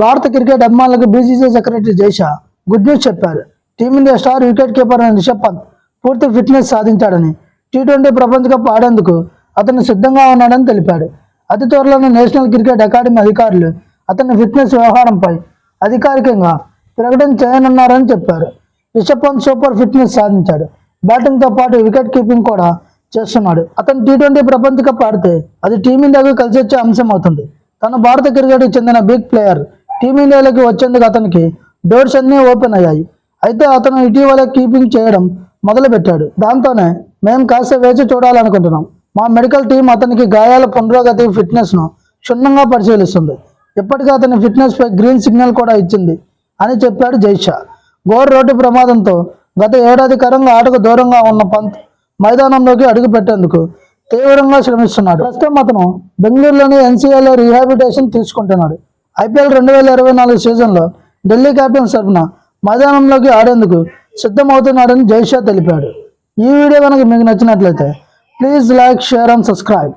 భారత క్రికెట్ అభిమానులకు BCCI secretary Jay Shah good news చెప్పారు. Team India star wicket keeper అయిన రిషబ్ పంత్ పూర్తి ఫిట్నెస్ సాధించాడని టీ ట్వంటీ ప్రపంచ కప్ ఆడేందుకు అతను సిద్ధంగా ఉన్నాడని తెలిపాడు. అతి త్వరలోనే నేషనల్ క్రికెట్ అకాడమీ అధికారులు అతని ఫిట్నెస్ వ్యవహారంపై అధికారికంగా ప్రకటన చేయనున్నారని చెప్పారు. రిషబ్ పంత్ సూపర్ ఫిట్నెస్ సాధించాడు. బ్యాటింగ్తో పాటు వికెట్ కీపింగ్ కూడా చేస్తున్నాడు. అతను టీ ట్వంటీ ప్రపంచ కప్ ఆడితే అది టీమిండియాకు కలిసి వచ్చే అంశం అవుతుంది తన భారత క్రికెట్కి చెందిన బిగ్ ప్లేయర్ టీమిండియాలోకి వచ్చేందుకు అతనికి డోర్స్ అన్నీ ఓపెన్ అయ్యాయి. అయితే అతను ఇటీవల కీపింగ్ చేయడం మొదలుపెట్టాడు. దాంతోనే మేము కాస్త వేచి చూడాలనుకుంటున్నాం. మా మెడికల్ టీం అతనికి గాయాల పునరాగతి ఫిట్నెస్ను క్షుణ్ణంగా పరిశీలిస్తుంది. ఇప్పటికే అతని ఫిట్నెస్పై గ్రీన్ సిగ్నల్ కూడా ఇచ్చింది అని చెప్పాడు జైషా. గోర్ రోడ్డు ప్రమాదంతో గత ఏడాదికరంగా ఆటకు దూరంగా ఉన్న పంత్ మైదానంలోకి అడుగు పెట్టేందుకు తీవ్రంగా శ్రమిస్తున్నాడు. ప్రస్తుతం అతను బెంగళూరులోని ఎన్సీఏలో రీహాబిటేషన్ తీసుకుంటున్నాడు. ఐపీఎల్ రెండు వేల ఇరవై నాలుగు సీజన్లో ఢిల్లీ క్యాపిటల్స్ తరఫున మైదానంలోకి ఆడేందుకు సిద్ధమవుతున్నాడని జైషా తెలిపాడు. ఈ వీడియో కనుక మీకు నచ్చినట్లయితే please like share and subscribe.